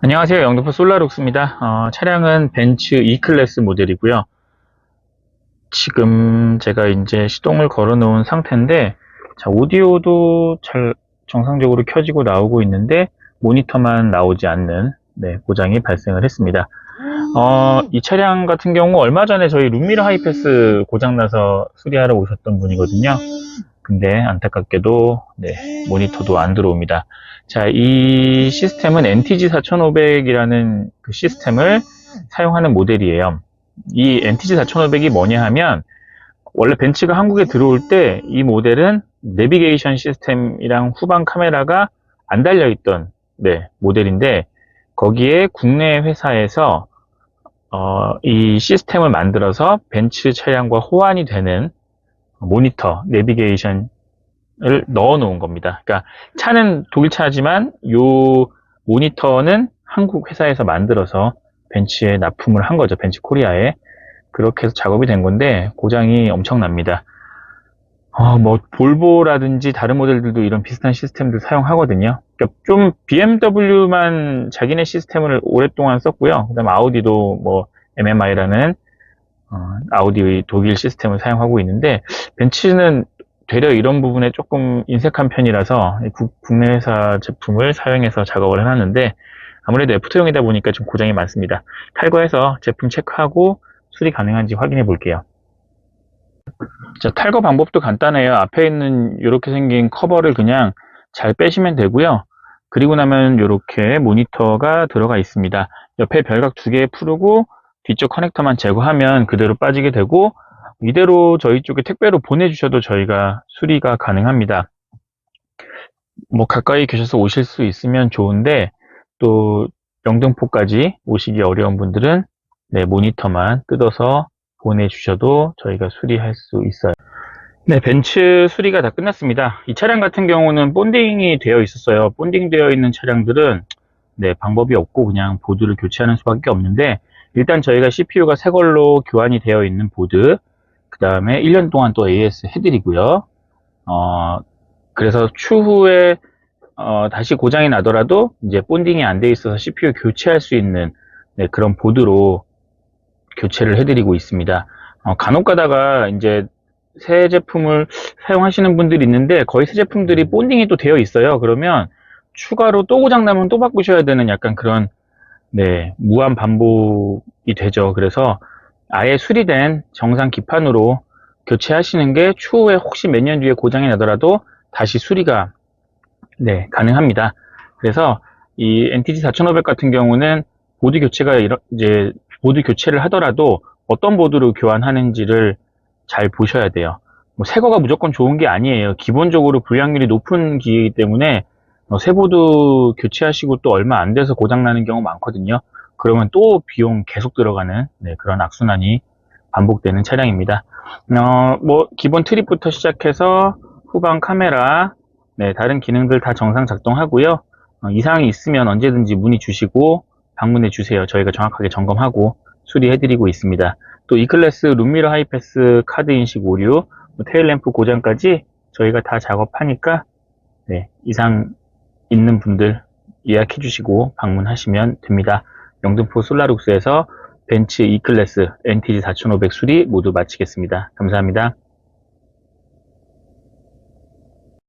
안녕하세요. 영등포 솔라룩스입니다. 어, 차량은 벤츠 E클래스 모델이고요. 지금 제가 이제 시동을 걸어 놓은 상태인데, 자, 오디오도 잘 정상적으로 켜지고 나오고 있는데, 모니터만 나오지 않는, 네, 고장이 발생을 했습니다. 어, 이 차량 같은 경우 얼마 전에 저희 룸미러 하이패스 고장나서 수리하러 오셨던 분이거든요. 근데 안타깝게도, 네, 모니터도 안 들어옵니다. 자, 이 시스템은 NTG 4500이라는 그 시스템을 사용하는 모델이에요. 이 NTG 4500이 뭐냐 하면, 원래 벤츠가 한국에 들어올 때 이 모델은 내비게이션 시스템이랑 후방 카메라가 안 달려 있던, 네, 모델인데, 거기에 국내 회사에서, 어, 이 시스템을 만들어서 벤츠 차량과 호환이 되는 모니터, 내비게이션 을 넣어 놓은 겁니다. 그러니까 차는 독일 차지만 요 모니터는 한국 회사에서 만들어서 벤츠에 납품을 한 거죠. 벤츠 코리아에. 그렇게 해서 작업이 된 건데 고장이 엄청납니다. 어, 뭐 볼보라든지 다른 모델들도 이런 비슷한 시스템들 사용하거든요. 그러니까 좀 BMW만 자기네 시스템을 오랫동안 썼고요. 그다음 아우디도 뭐 MMI라는 어, 아우디 독일 시스템을 사용하고 있는데 벤츠는 되려 이런 부분에 조금 인색한 편이라서 국, 국내 회사 제품을 사용해서 작업을 해놨는데 아무래도 F2용이다 보니까 좀 고장이 많습니다. 탈거해서 제품 체크하고 수리 가능한지 확인해 볼게요. 자, 탈거 방법도 간단해요. 앞에 있는 이렇게 생긴 커버를 그냥 잘 빼시면 되고요. 그리고 나면 이렇게 모니터가 들어가 있습니다. 옆에 별각 두 개 풀고 뒤쪽 커넥터만 제거하면 그대로 빠지게 되고 이대로 저희 쪽에 택배로 보내주셔도 저희가 수리가 가능합니다. 뭐 가까이 계셔서 오실 수 있으면 좋은데 또 영등포까지 오시기 어려운 분들은 네, 모니터만 뜯어서 보내주셔도 저희가 수리할 수 있어요. 네, 벤츠 수리가 다 끝났습니다. 이 차량 같은 경우는 본딩이 되어 있었어요. 본딩 되어 있는 차량들은 네, 방법이 없고 그냥 보드를 교체하는 수밖에 없는데 일단 저희가 CPU가 새 걸로 교환이 되어 있는 보드 그 다음에 1년 동안 또 AS 해드리고요. 어, 그래서 추후에 어, 다시 고장이 나더라도 이제 본딩이 안 돼 있어서 CPU 교체할 수 있는 네, 그런 보드로 교체를 해드리고 있습니다. 어, 간혹 가다가 이제 새 제품을 사용하시는 분들이 있는데 거의 새 제품들이 본딩이 또 되어 있어요. 그러면 추가로 또 고장 나면 또 바꾸셔야 되는 약간 그런 네, 무한 반복이 되죠. 그래서 아예 수리된 정상 기판으로 교체하시는 게 추후에 혹시 몇 년 뒤에 고장이 나더라도 다시 수리가 네, 가능합니다. 그래서 이 NTG 4500 같은 경우는 보드 교체가 이제 보드 교체를 하더라도 어떤 보드로 교환하는지를 잘 보셔야 돼요. 뭐 새거가 무조건 좋은 게 아니에요. 기본적으로 불량률이 높은 기계이기 때문에 어, 새 보드 교체하시고 또 얼마 안 돼서 고장 나는 경우 많거든요. 그러면 또 비용 계속 들어가는 네, 그런 악순환이 반복되는 차량입니다. 어, 뭐 기본 트립부터 시작해서 후방 카메라, 네, 다른 기능들 다 정상 작동하고요. 어, 이상이 있으면 언제든지 문의 주시고 방문해 주세요. 저희가 정확하게 점검하고 수리해드리고 있습니다. 또 E클래스 룸미러 하이패스 카드 인식 오류, 뭐 테일램프 고장까지 저희가 다 작업하니까 네, 이상 있는 분들 예약해 주시고 방문하시면 됩니다. 영등포 솔라룩스에서 벤츠 E클래스 NTG 4500 수리 모두 마치겠습니다. 감사합니다.